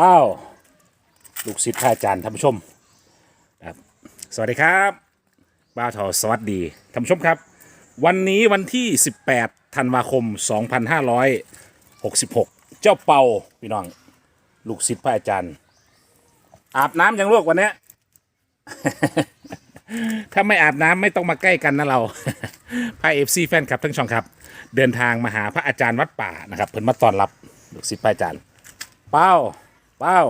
อ้าวลูกศิษย์พระอาจารย์ท่านผู้ชมครับสวัสดีครับบ้าทอสวัสดีท่านผู้ชมครับ วันนี้วันที่ 18ธันวาคม 2566 เจ้าเป่าพี่น้อง ลูกศิษย์พระอาจารย์ อาบน้ำยังลูกวันเนี้ย ถ้าไม่อาบน้ำไม่ต้องมาใกล้กันนะเรา พระเอฟซีแฟนคลับทั้งช่องครับ เดินทางมาหาพระอาจารย์วัดป่านะครับเพิ่นมาต้อนรับลูกศิษย์พระอาจารย์ เป้า เป้า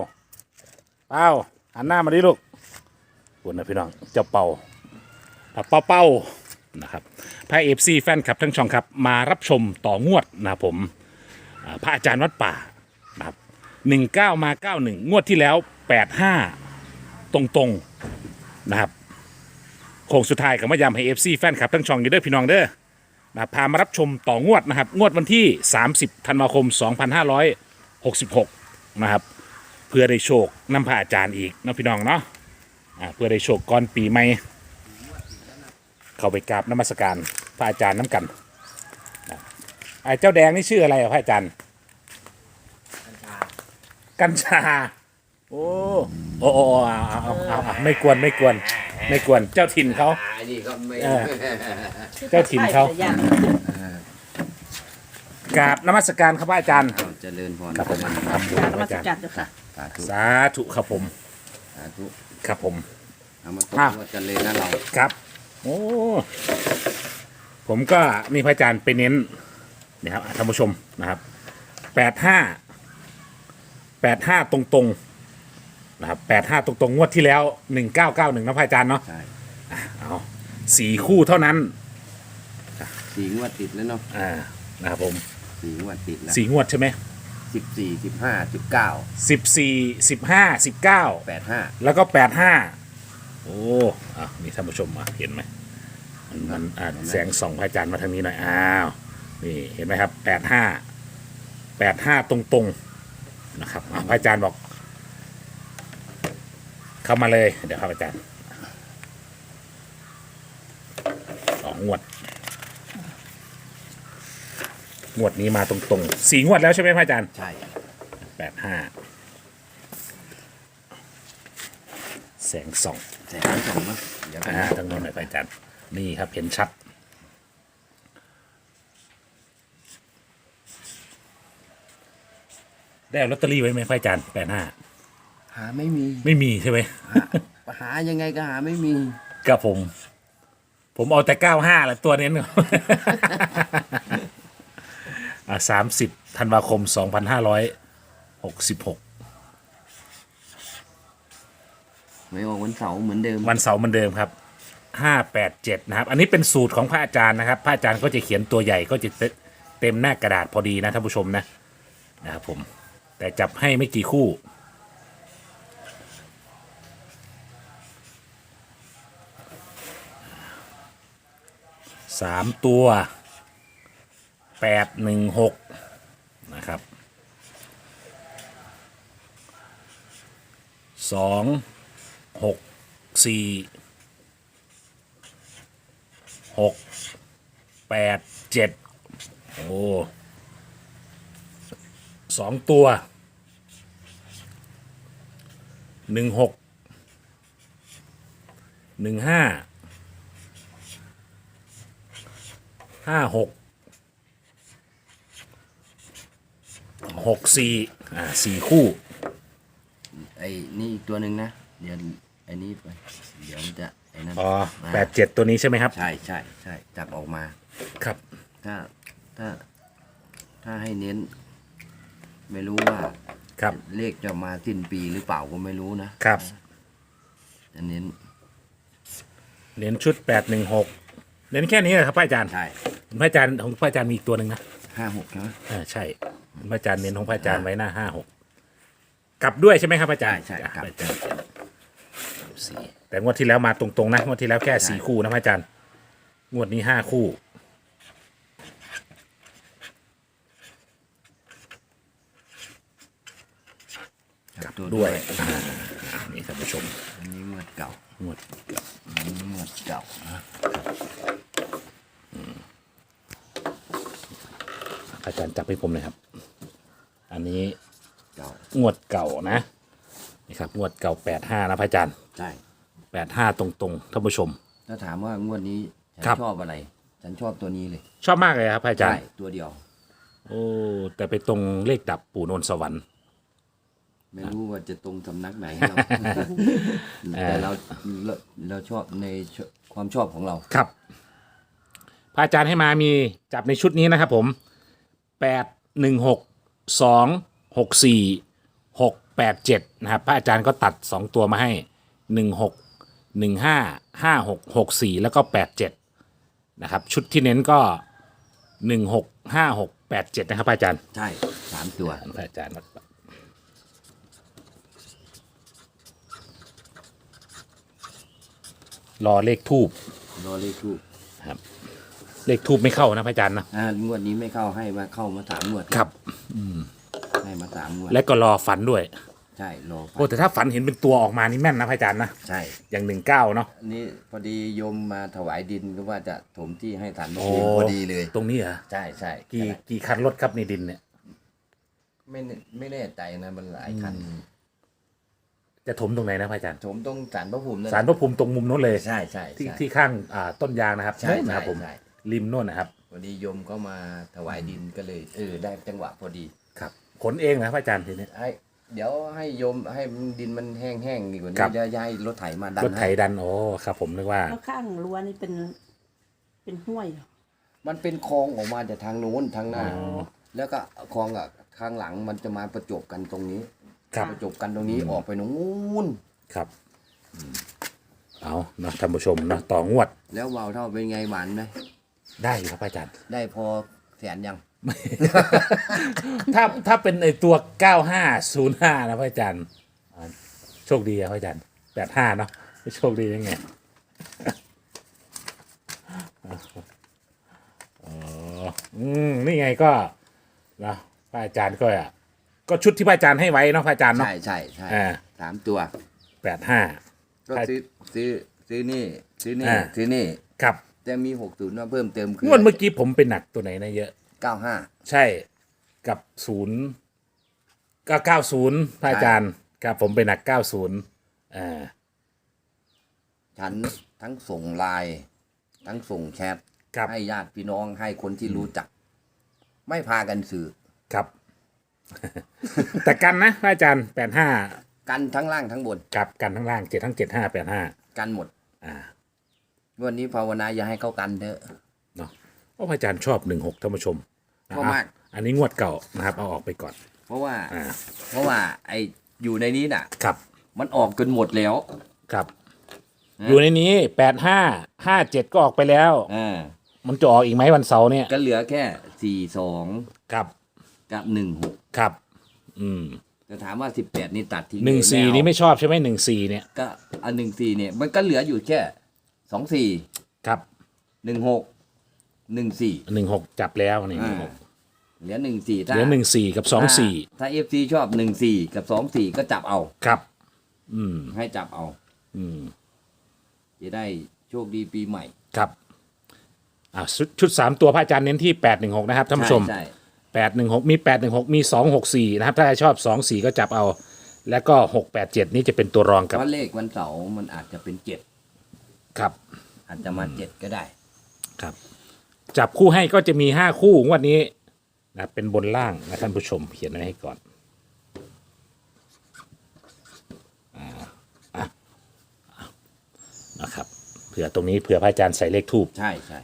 เป้าหันหน้ามาดิลูกคุณนะพี่น้องเจ้าเป่าเป้าเป้านะครับพระเอฟซีแฟนคลับทั้งช่องครับ มารับชมต่องวดนะผมพระอาจารย์วัดป่านะครับหนึ่งเก้ามาเก้าหนึ่งงวดที่แล้วแปดห้าตรงๆนะครับโค้งสุดท้ายกับมายำให้เอฟซีแฟนคลับทั้งช่องอยู่เด้อพี่น้องเด้อนะครับพามารับชมต่องวดนะครับ งวดวันที่ 30 ธันวาคม 2566 นะครับ เพื่อได้โชคนำพระอาจารย์อีกเนาะพี่น้องเนาะอ่าเพื่อได้โชคก่อนปีใหม่เข้าไปกราบนมัสการพระอาจารย์น้ำกันนะไอ้เจ้าแดงนี่ชื่ออะไรอะพระอาจารย์ กัญชาโอ้โอ้โอ้เอาเอาเอาเอาเอาไม่กวนไม่กวน ไม่กวนเจ้าถิ่นเขา อันนี้ก็ไม่ เออ เจ้าถิ่นเขาย่างกราบนมัสการครับพระอาจารย์ เอาเจริญพรครับผมครับนมัสการเจ้าค่ะ สาธุสาธุครับผม สาธุครับผม เอามาตอ้าวกว่าเจริญนะเราครับ โอ้ ผมก็มีพระอาจารย์ไปเน้นนี่ครับอะท่านผู้ชมนะครับแปดห้าแปดห้าตรงๆนะครับแปดห้าตรงๆงวดที่แล้วหนึ่งเก้าเก้าหนึ่งนะพระอาจารย์เนาะใช่เอาสี่คู่เท่านั้นสี่งวดติดแล้วเนาะอ่านะครับผมสี่งวดติดแล้วสี่งวดใช่ไหม สิบสี่สิบห้าสิบเก้าสิบสี่สิบห้าสิบเก้าแปดห้าแล้วก็แปดห้าโอ้อะนี่ท่านผู้ชมอะเห็นไหมมันมันอะแสงส่องพระอาจารย์มาทางนี้หน่อยอ้าวนี่เห็นไหมครับแปดห้าแปดห้าตรงๆนะครับอะพระอาจารย์บอก เข้ามาเลยเดี๋ยวครับอาจารย์สองงวด งวดนี้มาตรงๆสี่งวดแล้วใช่ไหมพระอาจารย์ใช่แปดห้าแสงส่องแสงสองมั้งเดี๋ยวกันอ่านะทางโน้นหน่อยพระอาจารย์นี่ครับเห็นชัด ได้เอาลอตเตอรี่ไว้ไหมพระอาจารย์แปดห้าหาไม่มีไม่มีใช่ไหม หาหายังไงก็หาไม่มี กับผม ผมเอาแต่เก้าห้าแหละตัวเน้นอ่า สามสิบธันวาคมสองพันห้าร้อยหกสิบหกไม่ออกวันเสาร์เหมือนเดิมวันเสาร์เหมือนเดิมครับห้าแปดเจ็ดนะครับ อันนี้เป็นสูตรของพระอาจารย์นะครับ พระอาจารย์ก็จะเขียนตัวใหญ่ก็จะเต็มหน้ากระดาษพอดีนะท่านผู้ชมนะนะครับผม แต่จับให้ไม่กี่คู่สามตัว แปดหนึ่งหกนะครับสองหกสี่หกแปดเจ็ดโอ้สองตัวหนึ่งหกหนึ่งห้าห้าหก หกสี่อ่าสี่คู่ ไอ้นี่อีกตัวหนึ่งนะ เดี๋ยวไอ้นี่ไป เดี๋ยวมันจะไอ้นั่นอ๋อมาแปดเจ็ดตัวนี้ใช่ไหมครับ ใช่ใช่ใช่จับออกมา ครับ ถ้าถ้าถ้าให้เน้น ไม่รู้ว่าครับ เลขจะมาสิ้นปีหรือเปล่าก็ไม่รู้นะครับ จะเน้นเน้นชุดแปดหนึ่งหกเน้นแค่นี้เหรอครับพระอาจารย์ใช่พระอาจารย์ของพระอาจารย์มีอีกตัวหนึ่งนะห้าหกใช่ไหมอ่าใช่ พระอาจารย์เน้นของพระอาจารย์ไว้หน้าห้าหกกลับด้วยใช่ไหมครับพระอาจารย์ใช่ใช่อะครับพระอาจารย์สี่แต่งวดที่แล้วมาตรงๆนะงวดที่แล้วแค่สี่คู่นะพระอาจารย์งวดนี้ห้าคู่ กลับตัวด้วยอ่านี่ท่านผู้ชมอันนี้งวดเก่างวดอันนี้งวดเก่านะอาจารย์จับให้ผมหน่อยครับ อันนี้เก่างวดเก่านะนี่ครับงวดเก่าแปดห้านะพระอาจารย์ใช่แปดห้าตรงๆท่านผู้ชม ถ้าถามว่างวดนี้ฉันครับ ชอบอะไร ฉันชอบตัวนี้เลยชอบมากเลยครับพระอาจารใช่ย์ตัวเดียว โอ้แต่ไปตรงเลขดับปู่นนท์สวรรค์ ไม่รู้ว่าจะตรงสำนักไหนเราแต่เราเราเราชอบในความชอบของเรา ครับพระอาจารย์ให้มามีจับในชุดนี้นะครับผมแปดหนึ่งหก สองหกสี่หกแปดเจ็ดนะครับพระอาจารย์ก็ตัดสองตัวมาให้หนึ่งหกหนึ่งห้าห้าหกหกสี่แล้วก็แปดเจ็ดนะครับชุดที่เน้นก็หนึ่งหกห้าหกแปดเจ็ดนะครับพระอาจารย์ใช่สามตัวพระอาจารย์รอเลขทูบรอเลขทูป เลขทูบไม่เข้านะพระอาจารย์นะอ่างวดนี้ไม่เข้าให้มาเข้ามาสามงวดครับให้มาสามงวดและก็รอฝันด้วยใช่รอโอ้แต่ถ้าฝันเห็นเป็นตัวออกมานี่แม่นนะพระอาจารย์นะใช่ อย่างหนึ่งเก้าเนาะอันนี้พอดีโยมมาถวายดินก็ว่าจะถมที่ให้ฐานพระโอ้ภูมิพอดีเลย ตรงนี้เหรอใช่ใช่กี่กี่คันรถครับในดินเนี่ย ไม่แน่ไม่แน่ใจนะมันหลายคันจะถมตรงไหนนะพระอาจารย์ถมตรงฐานพระภูมินั่นสารพระภูมิตรงมุมโน้นเลย ใช่ใช่ที่ใช่ที่ข้างอ่าต้นยางนะครับใช่โน้นนะครับใช่ผม ใช่ ริมโน้นนะครับพอดีโยมก็มาถวายดินก็เลย เออ ได้จังหวะพอดีครับขนเองนะพระอาจารย์ทีนี้ให้เดี๋ยวให้โยมให้ดินมันแห้งๆดีกว่าครันี้บจะย้ายรถไถมาดันรถไถให้ดันโอ้ครับ ผมนึกว่า แล้วข้างรั้วนี่เป็น เป็นห้วยเหรอมันเป็นคลองออกมาจากทางโน้นทางหน้า อ๋อ แล้วก็คลองอะข้างหลังมันจะมาประจบกันตรงนี้ ครับประจบกันตรงนี้ออกไปตรงนู้นครับอืมเอาเนาะท่านผู้ชมเนาะต่องวด แล้ววาวเท่าเป็นไงหวานไหม ได้อยู่ครับพระอาจารย์ ได้พอแสนยัง ถ้าถ้าเป็นไอตัว 9505 นะพระอาจารย์อ่าโชคดีอะพระอาจารย์85เนาะไม่โชคดียังไงอ๋ออืมนี่ไงก็นะพระอาจารย์ก็อะก็ชุดที่พระอาจารย์ให้ไว้เนาะพระอาจารย์เนาะ ใช่ใช่ใช่อ่า สามตัว 85 ก็ซื้อซื้อซื้อนี่ ซื้อนี่ อ่า ซื้อนี่ ครับ แต่มีหกศูนย์มาเพิ่มเติมคืงวดเมื่อกี้ผมเป็นหนักตัวไหนนะเยอะ เก้าห้าใช่กับศูนย์ก็เก้าศูนย์พระอาจารย์ครับผมเป็นหนักเก้าศูนย์อ่าฉันทั้งส่งไลน์ทั้งส่งแชทครับให้ญาติพี่น้องให้คนที่รู้จัก ไม่พากันสื่อครับ แต่กันนะพระอาจารย์แปดห้ากันทั้งล่างทั้งบน กับกันทั้งล่างเจ็ดทั้งเจ็ดห้าแปดห้ากันหมด อ่า วันนี้ภาวนาอย่าให้เขากันเถอะเนาะเพราะพระอาจารย์ชอบหนึ่งหกท่านผู้ชมชอบมากอะอันนี้งวดเก่านะครับ เอาออกไปก่อน เพราะว่า อ่า เพราะว่าไออยู่ในนี้น่ะ ครับ มันออกจนหมดแล้ว ครับ นะ อยู่ในนี้แปดห้าห้าเจ็ดก็ออกไปแล้ว อ่ามันจะออกอีกไหมวันเสาร์เนี่ย ก็เหลือแค่สี่สองครับ กับหนึ่งหกครับ อืมแต่ถามว่าสิบแปดนี่ตัดทิ้งหนึ่งเลยสี่เอานี้ไม่ชอบใช่ไหมหนึ่งสี่เนี่ย ก็อันหนึ่งสี่เนี่ย มันก็เหลืออยู่แค่ สองสี่ครับหนึ่งหกหนึ่งสี่หนึ่งหกจับแล้วนี่หนึ่งหกเหลือหนึ่งสี่เหลือหนึ่งสี่กับสองสี่ถ้าเอฟซีชอบหนึ่งสี่กับสองสี่ก็จับเอาครับ อืม ให้จับเอา อืม จะได้โชคดีปีใหม่ ครับอ่าชุดชุดสามตัวพระอาจารย์เน้นที่แปดหนึ่งหกนะครับท่านผู้ชมใช่แปดหนึ่งหกมีแปดหนึ่งหกมีสองหกสี่นะครับ ถ้าใครชอบสองสี่ก็จับเอา แล้วก็หกแปดเจ็ดนี่จะเป็นตัวรองเพกับราะเลขวันเสาร์มันอาจจะเป็นเจ็ด ครับ อาจจะมาเจ็ดก็ได้ ครับ จับคู่ให้ก็จะมีห้าคู่งวดนี้นะเป็นบนล่างนะท่านผู้ชมเขียนไว้ให้ก่อนอ่าอะอะนะครับเผื่อตรงนี้เผื่อพระอาจารย์ใส่เลขทูบ ใช่ใช่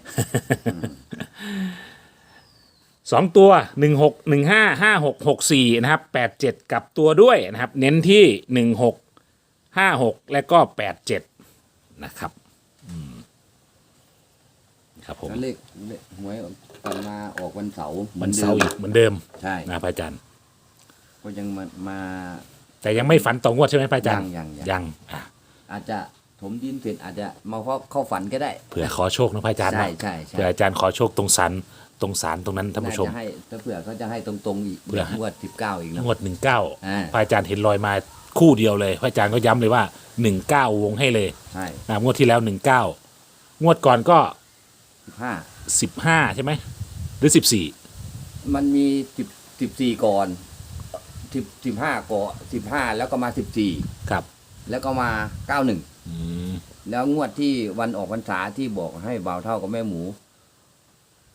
สองตัวหนึ่งหกหนึ่งห้าห้าหกหกสี่นะครับแปดเจ็ดกับตัวด้วยนะครับ เน้นที่หนึ่งหกห้าหกและก็แปดเจ็ดนะครับอืม ครับผมแล้วเลขเลขหวยตอนมาออกวันเสาร์หวันดิเสาร์อีกเหมือนเดิมใช่นะพระอาจารย์ ก็ยังมามา แต่ยังไม่ฝันต่องวดใช่ไหมพระอาจารย์ยังยังยังอะอาจจะถมดินเสร็จอาจจะมาเข้าเข้าฝันก็ได้ เผื่อขอโชคนะพระอาจารย์ใช่เนาะใช่ใช่เผื่ออาจารย์ขอโชคตรงสันตรงสารตรงนั้นท่านผู้ชมน่จะให้ถ้าเผื่อเขาจะให้ตรงๆอีกเผื่อ งวดสิบเก้าอีกเนอะงวดหนึ่งเก้าอ่า พระอาจารย์เห็นรอยมาคู่เดียวเลย พระอาจารย์ก็ย้ำเลยว่าหนึ่งเก้าวงให้เลยใช่ นะงวดที่แล้วหนึ่งเก้างวดก่อนก็ สิบห้าสิบห้าใช่ไหมหรือสิบสี่มันมีสิบสิบสี่ก่อนสิบสิบห้าก่อสิบห้าแล้วก็มาสิบสี่ครับ แล้วก็มาเก้าหนึ่งอืมแล้วงวดที่วันออกพรรษาที่บอกให้บ่าวเท่ากับแม่หมู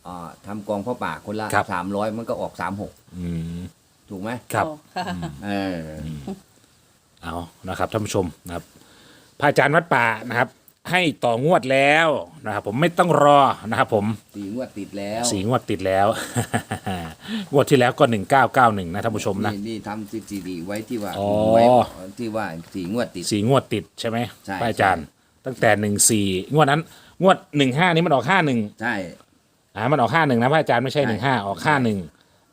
อ่าทำกองพ่อป่าคนละสามร้อยมันก็ออกสามหกอืมถูกไหมครับอ๋อค่ะเออ เอานะครับท่านผู้ชมนะครับพระอาจารย์วัดป่านะครับ ให้ต่องวดแล้วนะครับผมไม่ต้องรอนะครับผมสี่งวดติดแล้วสีงวดติดแล้ว งวดที่แล้วก็หนึ่งเก้าเก้าหนึ่งนะท่านผู้ชมนะนี่นี่ทำสถิติไว้ที่ว่าอ๋อไว้ที่ว่าสี่งวดติดสีงวดติดใช่ไหมใช่พระอาจารย์ ตั้งแต่หนึ่งสี่งวดนั้น งวดหนึ่งห้านี้มันออกห้าหนึ่งใช่อ่ามันออกห้าหนึ่งนะพระอาจารย์ไม่ใช่ใช่หนึ่งห้าออกห้าหนึ่ง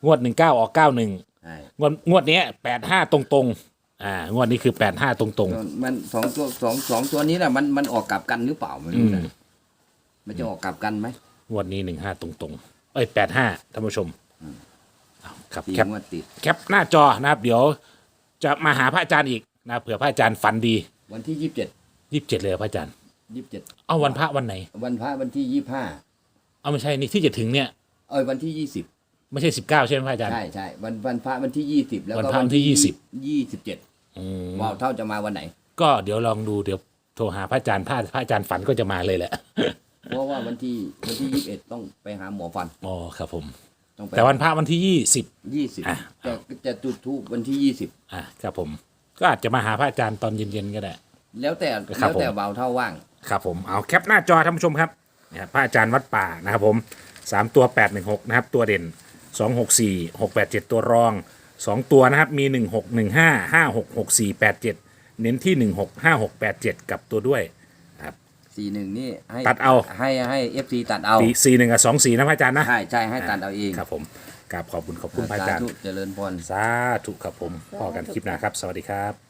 งวดหนึ่งเก้าออกเก้าหนึ่งใช่งวดงวดเนี้แปดห้าตรงตรงๆ อ่างวดนี้คือแปดห้าตรงตรงมันสองตัวสองสองตัวนี้แหละมันมันออกกลับกันหรือเปล่าไม่ๆอืรู้มนะมันจะออกกลับกันไหมงวดนี้หนึ่งห้าตรงตรงๆเอ้ยแปดห้าท่านผู้ชมเอาครับสี่แคป งวดติด แคปหน้าจอนะครับ เดี๋ยวจะมาหาพระอาจารย์อีกนะเผื่อพระอาจารย์ฝันดีวันที่ยี่สิบเจ็ดยี่สิบเจ็ดเลยเหรอพระอาจารย์ ยี่สิบเจ็ดเอาวันพระวันไหน วันพระวันที่ยี่ห้าเอาไม่ใช่นี่ที่จะถึงเนี่ย เอ้ยวันที่ยี่สิบไม่ใช่สิบเก้าใช่ไหมพระอาจารย์ ใช่ใช่วันวันพระวันที่ยี่สิบแล้ววันก็พระวันที่ ยี่สิบยี่สิบเจ็ดอืม ว่าวเท่าจะมาวันไหน ก็เดี๋ยวลองดูเดี๋ยวโทรหาพระอาจารย์พระพระอาจารย์ฝันก็จะมาเลยแหละเพราะว่าวันที่วันที่ยี่สิบเอ็ดต้องไปหาหมอฟันอ๋อครับผม ต้องไปแต่วันพระวันที่ยี่สิบยี่สิบอะจะจะจุดทูบวันที่ยี่สิบอะครับผม ก็อาจจะมาหาพระอาจารย์ตอนเย็นๆก็ได้ แล้วแต่ครัแล้บวแต่ผมเบาเท่าว่าง ครับผมเอาแคปหน้าจอท่านผู้ชมครับเนี่ยพระอาจารย์วัดป่านะครับผมสามตัวแปดหนึ่งหกนะครับตัวเด่นสองหกสี่หกแปดเจ็ดตัวรอง สองตัวนะครับมีหนึ่งหกหนึ่งห้าห้าหกหกสี่แปดเจ็ดเน้นที่หนึ่งหกห้าหกแปดเจ็ดกับตัวด้วย สี่หนึ่งนี่ให้ตัดเอา ให้ให้เอฟซีตัดเอาตีสี่หนึ่งกับสองสี่นะพระอาจารย์นะ ใช่ใช่ให้ตัดเอาเองครับผมกราบขอบคุณขอบคุณพระอาจารย์สธุเจริญพร สาธุครับผมพอกันคลิปหน้าครับ สวัสดีครับ